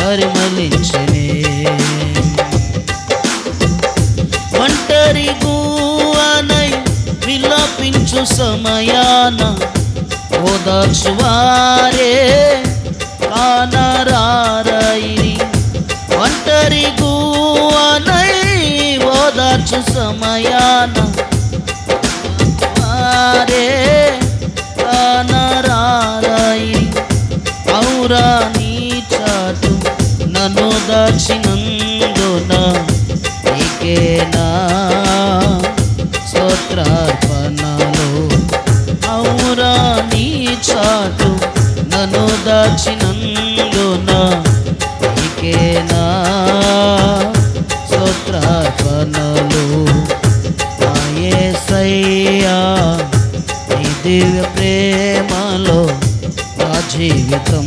పరిమళించనే ఒంటరి గువనై విలపించు సమయాన ఓదార్చువారే కానరారయిరి ఒంటరి గువనై ఓదార్చు సమయాన నన్ను దాచినందున నీకేనా? స్తోత్రార్పణలో. ఔరా నీ చాటు నన్ను దాచినందున నీకేనా? స్తోత్రార్పణలు. ఆయే సయ్యా నీ దివ్య ప్రేమలో నా జీవితం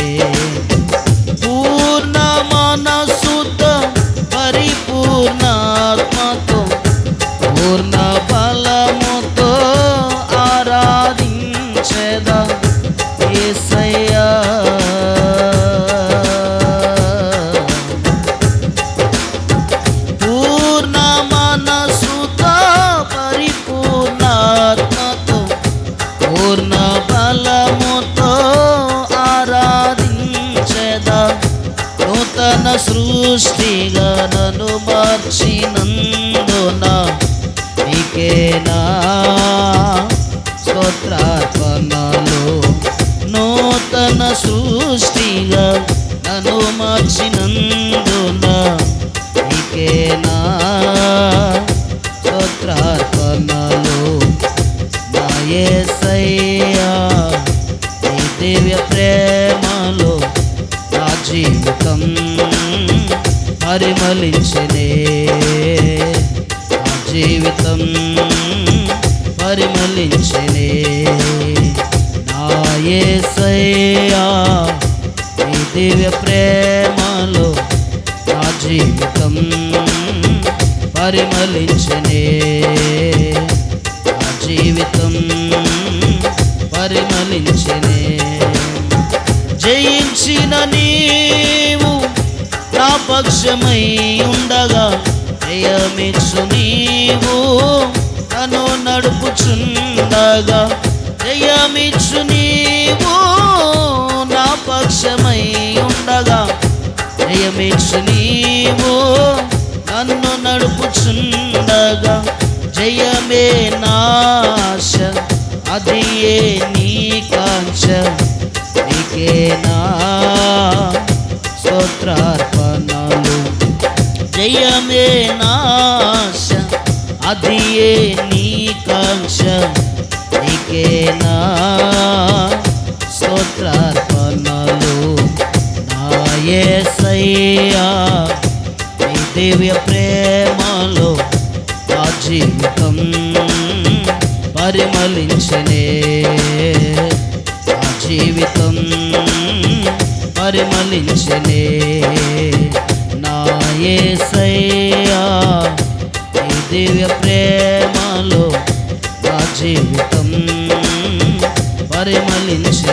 సృష్టిగా నన్ను మార్చినందున నీకేనా? స్తోత్రార్పణలు నూతన సృష్టిగా నన్ను మార్చినందున నీకేనా? స్తోత్రార్పణలు నా యేసయ్యా పరిమళించనే. జీవితం పరిమళించనే. నా యేసయ్యా నీ దివ్య ప్రేమలో నా జీవితం పరిమళించనే. నా జీవితం నా ఉండగా జయమిచ్చు నీవు. తను నడుపుచుండగా జయమిచ్చు నీవు. నా పక్షమై ఉండగా జయమిచ్చు నీవు. నన్ను నడుపుచుండగా జయమే నాశ. అది ఏ నీ కాంక్ష? నీకేనా? స్తోత్రార్పణలు జయమే నాశ అది నీ కాంక్ష నీకేనా స్తోత్రార్పణలు. నా సయ్యా నీ దివ్య ప్రేమలో నా జీవితం పరిమళించనే. నా జీవితం పరిమళించనే. ఏసయ్యా నీ దివ్య ప్రేమలో నా జీవితం పరిమళించిన